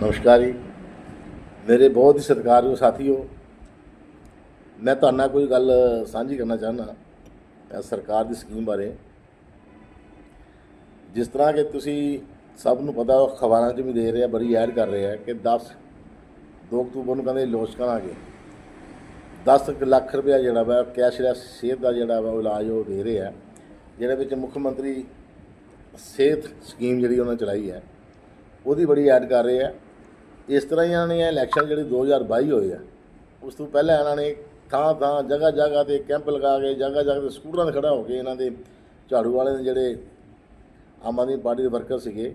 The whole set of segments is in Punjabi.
ਨਮਸਕਾਰ। ਜੀ ਮੇਰੇ ਬਹੁਤ ਹੀ ਸਤਿਕਾਰਯੋਗ ਸਾਥੀਓ, ਮੈਂ ਤੁਹਾਡੇ ਨਾਲ ਕੋਈ ਗੱਲ ਸਾਂਝੀ ਕਰਨਾ ਚਾਹੁੰਦਾ ਸਰਕਾਰ ਦੀ ਸਕੀਮ ਬਾਰੇ। ਜਿਸ ਤਰ੍ਹਾਂ ਕਿ ਤੁਸੀਂ ਸਭ ਨੂੰ ਪਤਾ ਖਬਰਾਂ 'ਚ ਵੀ ਦੇ ਰਿਹਾ, ਬੜੀ ਐਡ ਕਰ ਰਹੇ ਆ ਕਿ 10 2 ਅਕਤੂਬਰ ਨੂੰ ਕਹਿੰਦੇ ਲਾਂਚ ਕਰਾਂਗੇ 10 ਲੱਖ ਰੁਪਇਆ ਜਿਹੜਾ ਵਾ ਕੈਸ਼ਲੈਸ ਸਿਹਤ ਦਾ ਜਿਹੜਾ ਵਾ, ਉਹ ਇਲਾਜ ਉਹ ਦੇ ਰਿਹਾ, ਜਿਹਦੇ ਵਿੱਚ ਮੁੱਖ ਮੰਤਰੀ ਸਿਹਤ ਸਕੀਮ ਜਿਹੜੀ ਉਹਨਾਂ ਚਲਾਈ ਹੈ, ਉਹਦੀ ਬੜੀ ਐਡ ਕਰ ਰਹੇ ਆ। ਇਸ ਤਰ੍ਹਾਂ ਹੀ ਇਹਨਾਂ ਨੇ ਇਹ ਇਲੈਕਸ਼ਨ ਜਿਹੜੇ 2022 ਹੋਏ ਆ, ਉਸ ਤੋਂ ਪਹਿਲਾਂ ਇਹਨਾਂ ਨੇ ਥਾਂ ਥਾਂ, ਜਗ੍ਹਾ ਜਗ੍ਹਾ ਤੇ ਕੈਂਪ ਲਗਾ ਕੇ, ਜਗ੍ਹਾ ਜਗ੍ਹਾ ਤੇ ਸਕੂਟਰਾਂ 'ਤੇ ਖੜਾ ਹੋ ਕੇ ਇਹਨਾਂ ਦੇ ਝਾੜੂ ਵਾਲੇ ਦੇ ਜਿਹੜੇ ਆਮ ਆਦਮੀ ਪਾਰਟੀ ਦੇ ਵਰਕਰ ਸੀਗੇ,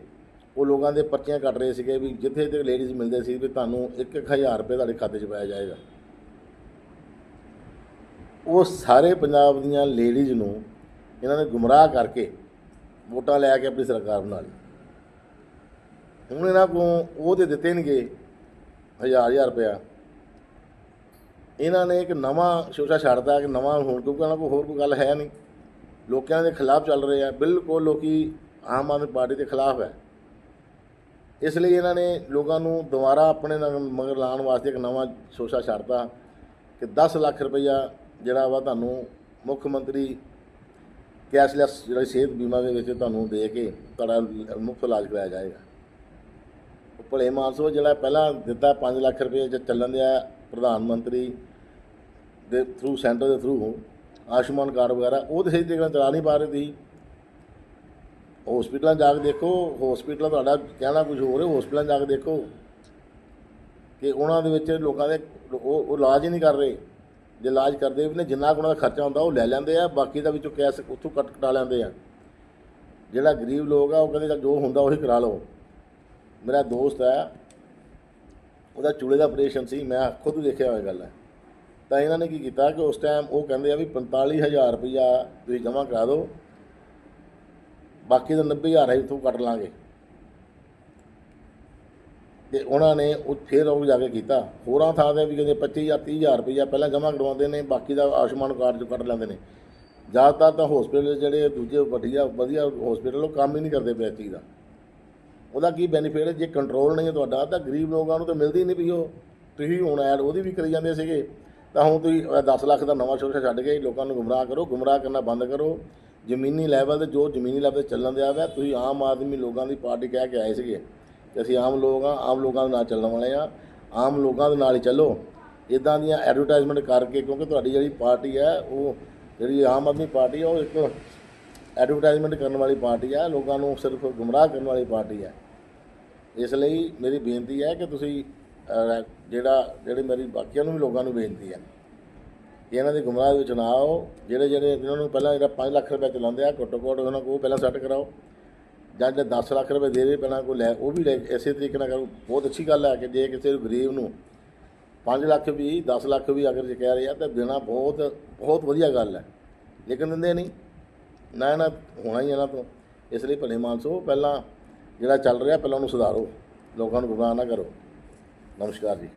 ਉਹ ਲੋਕਾਂ ਦੇ ਪਰਚੀਆਂ ਕੱਟ ਰਹੇ ਸੀਗੇ ਵੀ ਜਿੱਥੇ ਤੇ ਲੇਡੀਜ਼ ਮਿਲਦੇ ਸੀ ਵੀ ਤੁਹਾਨੂੰ 1000 ਰੁਪਏ ਤੁਹਾਡੇ ਖਾਤੇ 'ਚ ਪਾਇਆ ਜਾਏਗਾ। ਉਹ ਸਾਰੇ ਪੰਜਾਬ ਦੀਆਂ ਲੇਡੀਜ਼ ਨੂੰ ਇਹਨਾਂ ਨੇ ਗੁੰਮਰਾਹ ਕਰਕੇ ਵੋਟਾਂ ਲੈ ਕੇ ਆਪਣੀ ਸਰਕਾਰ ਬਣਾ ਲਈ। ਹੁਣ ਇਹਨਾਂ ਕੋਲ ਉਹ ਤੇ ਦਿੱਤੇ ਨਹੀਂਗੇ ਹਜ਼ਾਰ ਹਜ਼ਾਰ ਰੁਪਇਆ। ਇਹਨਾਂ ਨੇ ਇੱਕ ਨਵਾਂ ਸ਼ੋਸ਼ਾ ਛੱਡਤਾ ਕਿ ਨਵਾਂ ਹੁਣ ਕਿਉਂਕਿ ਇਹਨਾਂ ਕੋਲ ਹੋਰ ਕੋਈ ਗੱਲ ਹੈ ਨਹੀਂ। ਲੋਕਾਂ ਦੇ ਖਿਲਾਫ ਚੱਲ ਰਹੇ ਆ ਬਿਲਕੁਲ ਲੋਕੀ ਆਮ ਆਦਮੀ ਪਾਰਟੀ ਦੇ ਖਿਲਾਫ ਹੈ। ਇਸ ਲਈ ਇਹਨਾਂ ਨੇ ਲੋਕਾਂ ਨੂੰ ਦੁਬਾਰਾ ਆਪਣੇ ਮਗਰ ਲਾਉਣ ਵਾਸਤੇ ਇੱਕ ਨਵਾਂ ਸ਼ੋਸ਼ਾ ਛੱਡਤਾ ਕਿ 10 ਲੱਖ ਰੁਪਈਆ ਜਿਹੜਾ ਵਾ ਤੁਹਾਨੂੰ ਮੁੱਖ ਮੰਤਰੀ ਕੈਸ਼ਲੈਸ ਜਿਹੜਾ ਸਿਹਤ ਬੀਮਾ ਦੇ ਵਿੱਚ ਤੁਹਾਨੂੰ ਦੇ ਕੇ ਤੁਹਾਡਾ ਮੁਫਤ ਇਲਾਜ ਕਰਾਇਆ ਜਾਏਗਾ। ਭਲੇ ਮਾਨਸੋ ਜਿਹੜਾ ਪਹਿਲਾਂ ਦਿੱਤਾ 5 ਲੱਖ ਰੁਪਏ ਚ ਚੱਲਣ ਦਿਆ ਪ੍ਰਧਾਨ ਮੰਤਰੀ ਦੇ ਥਰੂ ਸੈਂਟਰ ਦੇ ਥਰੂ ਆਯੁਸ਼ਮਾਨ ਕਾਰਡ ਵਗੈਰਾ, ਉਹ ਤਾਂ ਸਹੀ ਤਰੀਕੇ ਨਾਲ ਚਲਾ ਨਹੀਂ ਪਾ ਰਹੇ ਤੁਸੀਂ ਹਸਪੀਟਲਾਂ ਜਾ ਕੇ ਦੇਖੋ ਹਸਪੀਟਲ ਤੁਹਾਡਾ ਕਹਿਣਾ ਕੁਝ ਹੋਰ ਹੈ ਹਸਪੀਟਲਾਂ ਜਾ ਕੇ ਦੇਖੋ ਕਿ ਉਹਨਾਂ ਦੇ ਵਿੱਚ ਲੋਕਾਂ ਦੇ ਉਹ ਉਹ ਇਲਾਜ ਹੀ ਨਹੀਂ ਕਰ ਰਹੇ। ਜੇ ਇਲਾਜ ਕਰਦੇ ਵੀ ਨੇ, ਜਿੰਨਾ ਕੁ ਉਹਨਾਂ ਦਾ ਖਰਚਾ ਹੁੰਦਾ ਉਹ ਲੈ ਲੈਂਦੇ ਆ, ਬਾਕੀ ਦਾ ਵਿੱਚੋਂ ਕੈਸ਼ ਉੱਥੋਂ ਕੱਟ ਕਟਾ ਲੈਂਦੇ ਆ। ਜਿਹੜਾ ਗਰੀਬ ਲੋਕ ਆ, ਉਹ ਕਹਿੰਦੇ ਜੋ ਹੁੰਦਾ ਉਹੀ ਕਰਾ ਲਓ। ਮੇਰਾ ਦੋਸਤ ਹੈ, ਉਹਦਾ ਚੂਲੇ ਦਾ ਆਪਰੇਸ਼ਨ ਸੀ, ਮੈਂ ਖੁਦ ਦੇਖਿਆ ਹੋਇਆ ਗੱਲ ਹੈ। ਤਾਂ ਇਹਨਾਂ ਨੇ ਕੀ ਕੀਤਾ ਕਿ ਉਸ ਟਾਈਮ ਉਹ ਕਹਿੰਦੇ ਆ ਵੀ 45000 ਰੁਪਇਆ ਤੁਸੀਂ ਜਮ੍ਹਾਂ ਕਰਾ ਦਿਓ, ਬਾਕੀ ਦਾ 90000 ਹੈ ਇੱਥੋਂ ਕੱਟ ਲਾਂਗੇ। ਤੇ ਉਹਨਾਂ ਨੇ ਉਹ ਫਿਰ ਉਹ ਜਾ ਕੇ ਕੀਤਾ। ਹੋਰਾਂ ਥਾਂ ਤੇ ਵੀ ਕਹਿੰਦੇ 25 ਜਾਂ 30000 ਰੁਪਇਆ ਪਹਿਲਾਂ ਜਮ੍ਹਾਂ ਕਰਵਾਉਂਦੇ ਨੇ, ਬਾਕੀ ਦਾ ਆਯੁਸ਼ਮਾਨ ਕਾਰਡ ਚੋਂ ਕੱਟ ਲੈਂਦੇ ਨੇ। ਜ਼ਿਆਦਾਤਰ ਤਾਂ ਹਸਪੀਟਲ ਜਿਹੜੇ ਦੂਜੇ ਵਧੀਆ ਵਧੀਆ ਹਸਪੀਟਲ ਉਹ ਕੰਮ ਹੀ ਨਹੀਂ ਕਰਦੇ ਪਏ ਇਸ ਚੀਜ਼ ਦਾ। ਉਹਦਾ ਕੀ ਬੈਨੀਫਿਟ ਹੈ? ਜੇ ਕੰਟਰੋਲ ਨਹੀਂ ਹੈ ਤੁਹਾਡਾ, ਤਾਂ ਗਰੀਬ ਲੋਕਾਂ ਨੂੰ ਤਾਂ ਮਿਲਦੀ ਨਹੀਂ ਪਈ ਉਹ। ਤੁਸੀਂ ਹੁਣ ਐਡ ਉਹਦੀ ਵੀ ਕਰੀ ਜਾਂਦੇ ਸੀਗੇ। ਤਾਂ ਹੁਣ ਤੁਸੀਂ ਇਹ 10 ਲੱਖ ਦਾ ਨਵਾਂ ਸ਼ੋਸ਼ਾ ਛੱਡ ਕੇ ਲੋਕਾਂ ਨੂੰ ਗੁੰਮਰਾਹ ਕਰੋ, ਗੁੰਮਰਾਹ ਕਰਨਾ ਬੰਦ ਕਰੋ। ਜ਼ਮੀਨੀ ਲੈਵਲ ਤੇ ਜੋ ਜ਼ਮੀਨੀ ਲੈਵਲ ਤੇ ਚੱਲਣ ਦਿਆ ਵਾ, ਤੁਸੀਂ ਆਮ ਆਦਮੀ ਲੋਕਾਂ ਦੀ ਪਾਰਟੀ ਕਹਿ ਕੇ ਆਏ ਸੀਗੇ ਕਿ ਅਸੀਂ ਆਮ ਲੋਕ ਆ ਆਮ ਲੋਕਾਂ ਦੇ ਨਾਲ ਚੱਲਣ ਵਾਲੇ ਆ ਆਮ ਲੋਕਾਂ ਦੇ ਨਾਲ ਹੀ ਚੱਲੋ। ਇਦਾਂ ਦੀਆਂ ਐਡਵਰਟਾਈਜ਼ਮੈਂਟ ਕਰਕੇ ਕਿਉਂਕਿ ਤੁਹਾਡੀ ਜਿਹੜੀ ਪਾਰਟੀ ਹੈ, ਉਹ ਜਿਹੜੀ ਆਮ ਆਦਮੀ ਪਾਰਟੀ ਹੈ, ਉਹ ਇੱਕ ਐਡਵਰਟਾਈਜ਼ਮੈਂਟ ਕਰਨ ਵਾਲੀ ਪਾਰਟੀ ਆ, ਲੋਕਾਂ ਨੂੰ ਸਿਰਫ ਗੁੰਮਰਾਹ ਕਰਨ ਵਾਲੀ ਪਾਰਟੀ ਹੈ ਇਸ ਲਈ ਮੇਰੀ ਬੇਨਤੀ ਹੈ ਕਿ ਤੁਸੀਂ ਜਿਹੜਾ, ਜਿਹੜੇ ਮੇਰੀ ਬਾਕੀਆਂ ਨੂੰ ਵੀ ਲੋਕਾਂ ਨੂੰ ਬੇਨਤੀ ਹੈ ਕਿ ਇਹਨਾਂ ਦੇ ਗੁੰਮਰਾਹ ਵਿੱਚ ਨਾ ਆਓ। ਜਿਹੜੇ ਜਿਹੜੇ ਇਹਨਾਂ ਨੂੰ ਪਹਿਲਾਂ ਜਿਹੜਾ 5 ਲੱਖ ਰੁਪਏ ਚਲਾਉਂਦੇ ਆ, ਘੱਟੋ ਘੱਟ ਉਹਨਾਂ ਕੋਲ ਪਹਿਲਾਂ ਸੈੱਟ ਕਰਾਓ। ਜਾਂ ਜੇ 10 ਲੱਖ ਰੁਪਏ ਦੇ ਰਹੇ ਪਹਿਲਾਂ ਕੋਈ ਲੈ, ਉਹ ਵੀ ਲੈ, ਇਸੇ ਤਰੀਕੇ ਨਾਲ ਕਰੋ। ਬਹੁਤ ਅੱਛੀ ਗੱਲ ਹੈ ਕਿ ਜੇ ਕਿਸੇ ਗਰੀਬ ਨੂੰ 5 ਲੱਖ ਵੀ 10 ਲੱਖ ਵੀ ਅਗਰ ਜੇ ਕਹਿ ਰਹੇ ਆ ਤਾਂ ਦੇਣਾ ਬਹੁਤ ਬਹੁਤ ਵਧੀਆ ਗੱਲ ਹੈ। ਲੇਕਿਨ ਦਿੰਦੇ ਨਹੀਂ। ਨਾ ਨਾ ਹੋਣਾ ਹੀ ਇਹਨਾਂ ਤੋਂ। ਇਸ ਲਈ ਭਲੇ ਮਾਨਸੋ ਪਹਿਲਾਂ ਜਿਹੜਾ ਚੱਲ ਰਿਹਾ, ਪਹਿਲਾਂ ਉਹਨੂੰ ਸੁਧਾਰੋ। ਲੋਕਾਂ ਨੂੰ ਗੁੰਮਰਾਹ ਨਾ ਕਰੋ। ਨਮਸਕਾਰ ਜੀ।